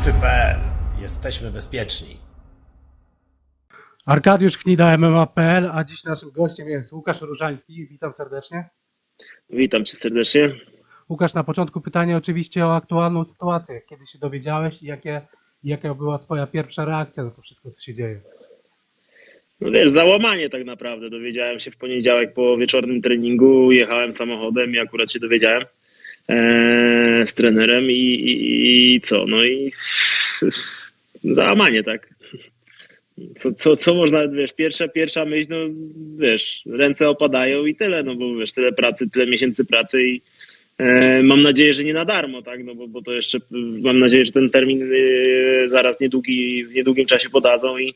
Fighty.pl. Jesteśmy bezpieczni. Arkadiusz Knida MMA.pl, a dziś naszym gościem jest Łukasz Różański. Witam serdecznie. Witam cię serdecznie. Łukasz, na początku pytanie oczywiście o aktualną sytuację. Kiedy się dowiedziałeś i jakie, jaka była twoja pierwsza reakcja na to wszystko, co się dzieje? No wiesz, załamanie tak naprawdę. Dowiedziałem się w poniedziałek po wieczornym treningu, jechałem samochodem i akurat się dowiedziałem z trenerem i, i, i co? No i załamanie, tak. Co, co, co można, wiesz, pierwsza, pierwsza myśl, no wiesz, ręce opadają i tyle, no bo wiesz, tyle pracy, tyle miesięcy pracy i e, mam nadzieję, że nie na darmo, tak, no bo, bo to jeszcze, mam nadzieję, że ten termin e, zaraz niedługi, w niedługim czasie podadzą i,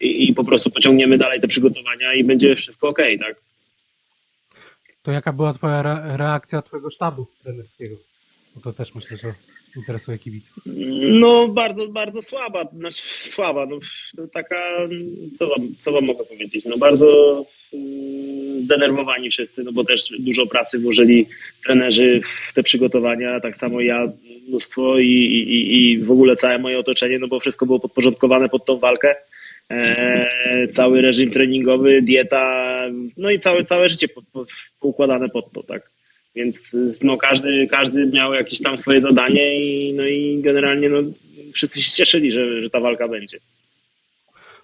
i, i po prostu pociągniemy dalej te przygotowania i będzie wszystko ok, tak? To jaka była twoja re- reakcja twojego sztabu trenerskiego? Bo to też myślę, że interesuje kibiców. No bardzo, bardzo słaba, znaczy słaba, no, no taka, co wam, co wam mogę powiedzieć, no bardzo mm, zdenerwowani wszyscy, no bo też dużo pracy włożyli trenerzy w te przygotowania, tak samo ja mnóstwo i, i, i w ogóle całe moje otoczenie, no bo wszystko było podporządkowane pod tą walkę. E, cały reżim treningowy, dieta, no i całe, całe życie po, po, poukładane pod to, tak. Więc no, każdy, każdy miał jakieś tam swoje zadanie i, no i generalnie no, wszyscy się cieszyli, że, że ta walka będzie.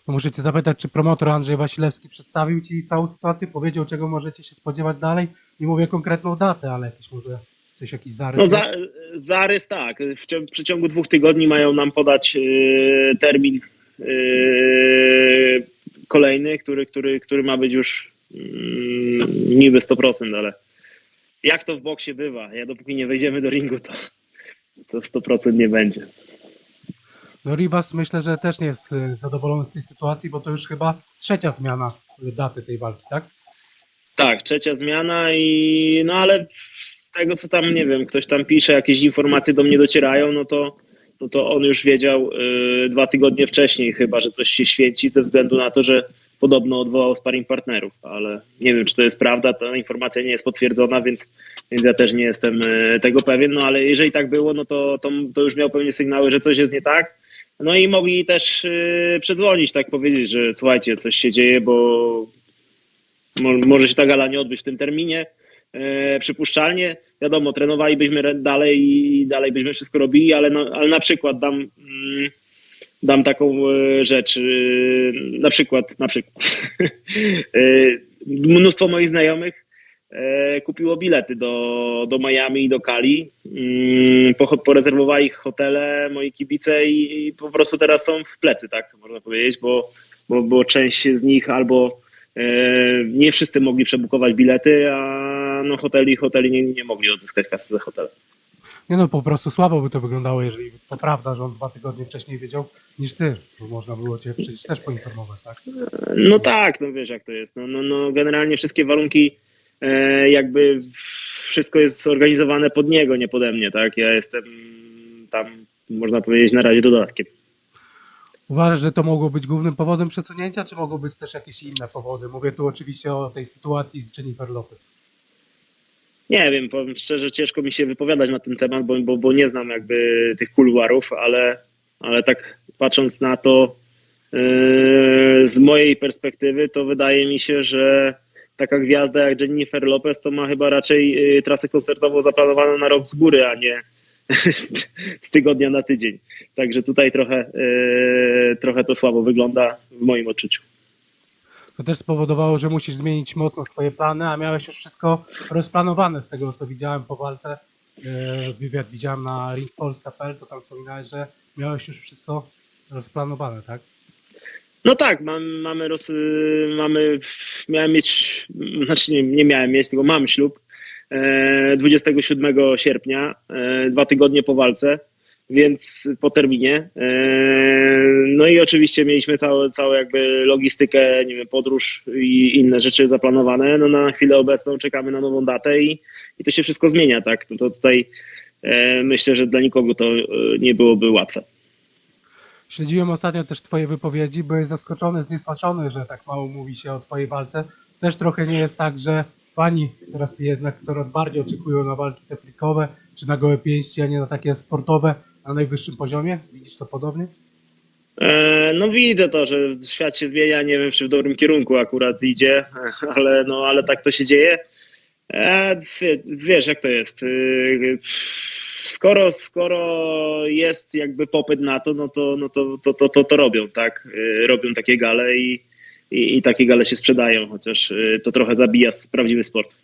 To muszę cię zapytać, czy promotor Andrzej Wasilewski przedstawił ci całą sytuację, powiedział, czego możecie się spodziewać dalej? Nie mówię konkretną datę, ale jakiś może coś, jakiś zarys No za, zarys tak, w, w przeciągu dwóch tygodni mają nam podać e, termin kolejny, który, który, który ma być już mm, niby 100%, ale jak to w boksie bywa, ja dopóki nie wejdziemy do ringu, to, to 100% nie będzie. No Rivas myślę, że też nie jest y, zadowolony z tej sytuacji, bo to już chyba trzecia zmiana daty tej walki, tak? Tak, trzecia zmiana i no ale z tego co tam nie wiem, ktoś tam pisze, jakieś informacje do mnie docierają, no to, no to on już wiedział y, dwa tygodnie wcześniej chyba, że coś się święci ze względu na to, że podobno odwołał sparring partnerów, ale nie wiem, czy to jest prawda, ta informacja nie jest potwierdzona, więc, więc ja też nie jestem y, tego pewien, no ale jeżeli tak było, no to, to, to już miał pewnie sygnały, że coś jest nie tak. No i mogli też y, przedzwonić, tak powiedzieć, że słuchajcie, coś się dzieje, bo Mo- może się ta gala nie odbyć w tym terminie. E, przypuszczalnie, wiadomo, trenowalibyśmy re- dalej i dalej byśmy wszystko robili, ale, no, ale na przykład dam, mm, dam taką e, rzecz, e, na przykład, na przykład. Mnóstwo moich znajomych kupiło bilety do, do Miami i do Cali, mm, po, porezerwowali ich hotele, moi kibice i, i po prostu teraz są w plecy, tak można powiedzieć, bo, bo, bo część z nich albo nie wszyscy mogli przebukować bilety, a no hoteli hoteli nie, nie mogli odzyskać kasy za hotele. Nie no, po prostu słabo by to wyglądało, jeżeli to prawda, że on dwa tygodnie wcześniej wiedział niż ty, bo można było cię przecież też poinformować, tak? No tak, no wiesz jak to jest. No, no, no generalnie wszystkie warunki e, jakby wszystko jest zorganizowane pod niego, nie pode mnie, tak? Ja jestem tam, można powiedzieć, na razie dodatkiem. Uważasz, że to mogło być głównym powodem przesunięcia, czy mogą być też jakieś inne powody? Mówię tu oczywiście o tej sytuacji z Jennifer Lopez. Nie wiem, powiem szczerze, ciężko mi się wypowiadać na ten temat, bo, bo, bo nie znam jakby tych kuluarów, ale, ale tak patrząc na to yy, z mojej perspektywy, to wydaje mi się, że taka gwiazda jak Jennifer Lopez to ma chyba raczej yy, trasę koncertową zaplanowaną na rok z góry, a nie z- tygodnia na tydzień. Także tutaj trochę, yy, trochę to słabo wygląda w moim odczuciu. To też spowodowało, że musisz zmienić mocno swoje plany, a miałeś już wszystko rozplanowane z tego, co widziałem po walce. Yy, Wywiad widziałem na ringpolska.pl, to tam wspominałeś, że miałeś już wszystko rozplanowane, tak? No tak, mam, mamy, roz, y, mamy, miałem mieć, znaczy nie, nie miałem mieć, tylko mam ślub e, 27 sierpnia, e, dwa tygodnie po walce, więc po terminie. E, no i oczywiście mieliśmy całą, całą jakby logistykę, nie wiem, podróż i inne rzeczy zaplanowane. No na chwilę obecną czekamy na nową datę i, i to się wszystko zmienia, tak? To, to tutaj e, myślę, że dla nikogo to e, nie byłoby łatwe. Śledziłem ostatnio też Twoje wypowiedzi, byłeś zaskoczony, zniesmaczony, że tak mało mówi się o Twojej walce. Też trochę nie jest tak, że fani teraz jednak coraz bardziej oczekują na walki te frikowe, czy na gołe pięści, a nie na takie sportowe. Na najwyższym poziomie? Widzisz to podobnie? E, No widzę to, że świat się zmienia, nie wiem czy w dobrym kierunku akurat idzie, ale, no, ale tak to się dzieje. E, wie- Wiesz jak to jest. Y, Skoro, skoro jest jakby popyt na to, no to, no to, to, to, to, to robią, tak? Robią takie gale i, i, i takie gale się sprzedają, chociaż to trochę zabija prawdziwy sport.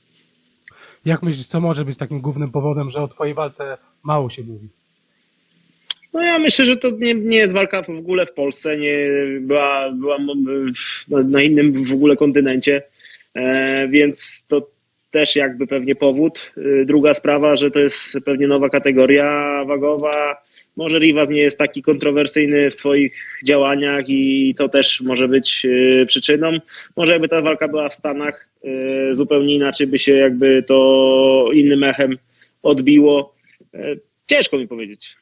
Jak myślisz, co może być takim głównym powodem, że o twojej walce mało się mówi? No ja myślę, że to nie, nie jest walka w ogóle w Polsce, nie była, była w- na- innym w ogóle kontynencie, e, więc to też jakby pewnie powód. E, Druga sprawa, że to jest pewnie nowa kategoria wagowa. Może Rivas nie jest taki kontrowersyjny w swoich działaniach i to też może być e, przyczyną. Może jakby ta walka była w Stanach, zupełnie inaczej by się jakby to innym echem odbiło. Ciężko mi powiedzieć.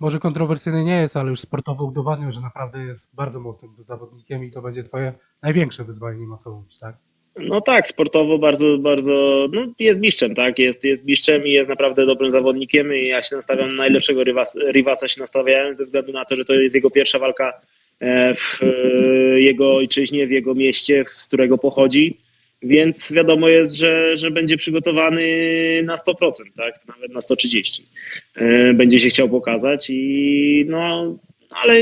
Może kontrowersyjny nie jest, ale już sportowo udowodnił, że naprawdę jest bardzo mocnym zawodnikiem i to będzie twoje największe wyzwanie, nie ma co mówić, tak? No tak, sportowo bardzo, bardzo, no jest mistrzem, tak, jest, jest mistrzem i jest naprawdę dobrym zawodnikiem i ja się nastawiam na najlepszego rywas, rywasa się nastawiałem ze względu na to, że to jest jego pierwsza walka e, w e, jego ojczyźnie, w jego mieście, z którego pochodzi, więc wiadomo jest, że, że będzie przygotowany na 100%, tak, nawet na 130. E, Będzie się chciał pokazać i no, ale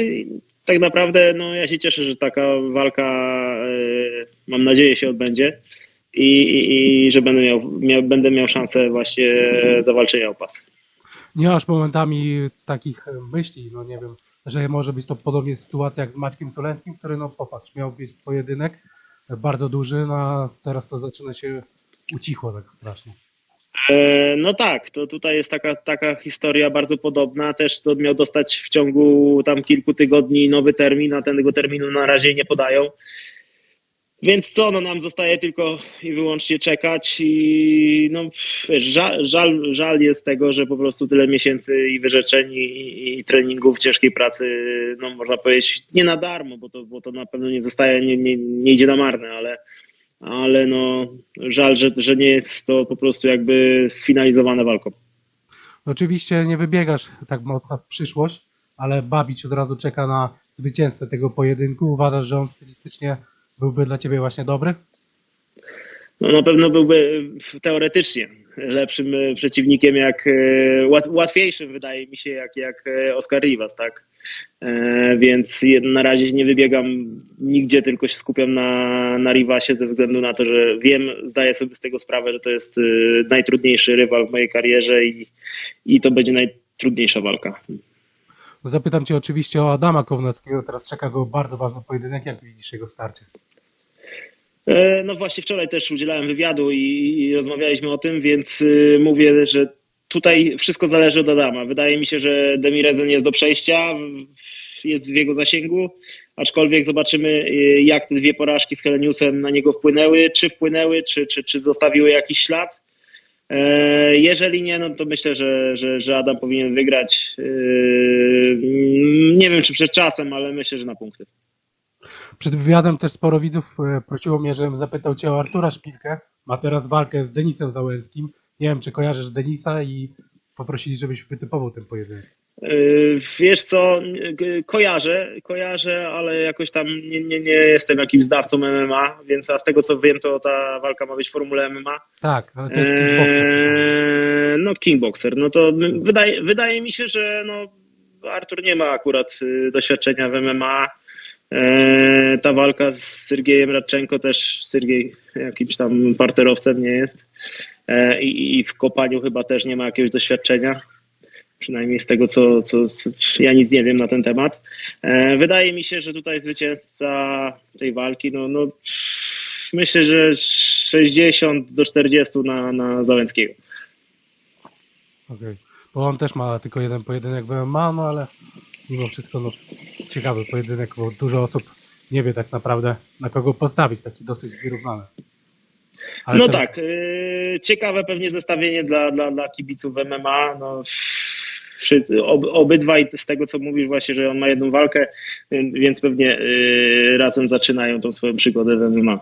tak naprawdę no, ja się cieszę, że taka walka, e, mam nadzieję, się odbędzie i, i, i że będę miał, miał, będę miał szansę właśnie zawalczenia o pas. Nie masz momentami takich myśli, no nie wiem, że może być to podobnie sytuacja jak z Maćkiem Solenskim, który no popatrz, miał być pojedynek bardzo duży, no a teraz to zaczyna się ucichło tak strasznie. E, No tak, to tutaj jest taka, taka historia bardzo podobna. Też to miał dostać w ciągu tam kilku tygodni nowy termin, a tego terminu na razie nie podają. Więc co, no nam zostaje tylko i wyłącznie czekać i no żal, żal, żal jest tego, że po prostu tyle miesięcy i wyrzeczeń i, i, treningów, ciężkiej pracy, no można powiedzieć nie na darmo, bo to, bo to na pewno nie zostaje, nie, nie, nie idzie na marne, ale, ale no żal, że, że nie jest to po prostu jakby sfinalizowane walką. Oczywiście nie wybiegasz tak mocno w przyszłość, ale Babić od razu czeka na zwycięzcę tego pojedynku. Uważasz, że on stylistycznie byłby dla ciebie właśnie dobry? No na pewno byłby teoretycznie lepszym e, przeciwnikiem, jak e, łat, łatwiejszym wydaje mi się, jak, jak e, Oscar Rivas, tak? Więc na razie nie wybiegam nigdzie, tylko się skupiam na, na Rivasie ze względu na to, że wiem, zdaję sobie z tego sprawę, że to jest najtrudniejszy rywal w mojej karierze i, i to będzie najtrudniejsza walka. Zapytam cię oczywiście o Adama Kownackiego. Teraz czeka go bardzo ważny pojedynek. Jak widzisz jego starcie? E, No właśnie wczoraj też udzielałem wywiadu i, rozmawialiśmy o tym, więc y, mówię, że tutaj wszystko zależy od Adama. Wydaje mi się, że Demirezen jest do przejścia, jest w jego zasięgu, aczkolwiek zobaczymy y, jak te dwie porażki z Heleniusem na niego wpłynęły, czy wpłynęły, czy, czy, czy zostawiły jakiś ślad. E, Jeżeli nie, no to myślę, że, że, że Adam powinien wygrać. Yy, Nie wiem, czy przed czasem, ale myślę, że na punkty. Przed wywiadem też sporo widzów e, prosiło mnie, żebym zapytał cię o Artura Szpilkę. Ma teraz walkę z Denisem Załęckim. Nie wiem, czy kojarzysz Denisa i poprosili, żebyś wytypował ten pojedynek. Yy, Wiesz co, kojarzę, kojarzę, ale jakoś tam nie, nie, nie jestem jakimś zdawcą MMA, więc a z tego co wiem, to ta walka ma być w formule MMA. Tak, ale to jest kickboxer. Eee, No kickboxer, no to wydaje, wydaje mi się, że no, Artur nie ma akurat y, doświadczenia w MMA. Eee, Ta walka z Syrgiejem Radczenko też Syrgiej jakimś tam parterowcem nie jest. Eee, I, w kopaniu chyba też nie ma jakiegoś doświadczenia. Przynajmniej z tego, co, co, co ja nic nie wiem na ten temat. Eee, Wydaje mi się, że tutaj zwycięzca tej walki, no, no myślę, że 60 do 40 na, na Załęckiego. Okej. Bo on też ma tylko jeden pojedynek w MMA, no ale mimo wszystko no, ciekawy pojedynek, bo dużo osób nie wie tak naprawdę na kogo postawić, taki dosyć wyrównany. Ale no ten- tak, yy, ciekawe pewnie zestawienie dla, dla, dla kibiców MMA. No, wszyscy, ob, obydwaj z tego, co mówisz właśnie, że on ma jedną walkę, więc pewnie yy, razem zaczynają tą swoją przygodę w MMA.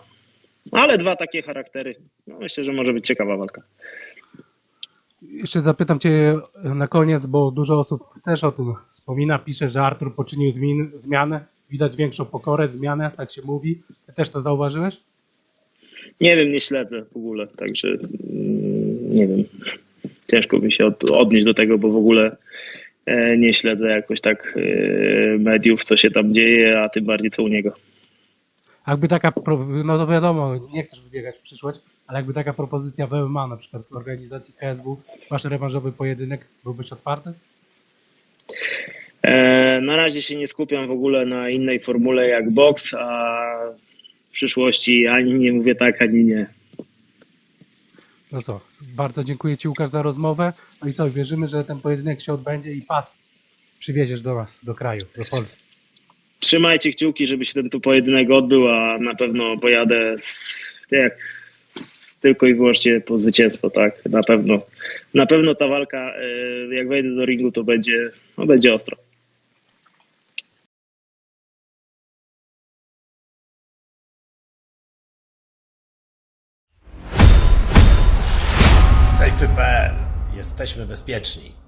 Ale dwa takie charaktery. No, myślę, że może być ciekawa walka. Jeszcze zapytam Cię na koniec, bo dużo osób też o tym wspomina, pisze, że Artur poczynił zmian, zmianę, widać większą pokorę, zmianę, tak się mówi. Ty też to zauważyłeś? Nie wiem, nie śledzę w ogóle, także mm, nie wiem. Ciężko mi się od, odnieść do tego, bo w ogóle e, nie śledzę jakoś tak e, mediów, co się tam dzieje, a tym bardziej co u niego. Jakby taka, no to wiadomo, nie chcesz wybiegać w przyszłość, ale jakby taka propozycja w MMA, na przykład w organizacji KSW, wasz rewanżowy pojedynek, byłbyś otwarty? E, na razie się nie skupiam w ogóle na innej formule jak boks, a w przyszłości ani nie mówię tak, ani nie. No co, bardzo dziękuję Ci Łukasz za rozmowę. No i co, wierzymy, że ten pojedynek się odbędzie i pas przywieziesz do nas, do kraju, do Polski. Trzymajcie kciuki, żeby się ten tu pojedynek odbył, a na pewno pojadę z, jak, z, tylko i wyłącznie po zwycięstwo, tak, na pewno. Na pewno ta walka, e, jak wejdę do ringu, to będzie, no, będzie ostro. Jesteśmy bezpieczni.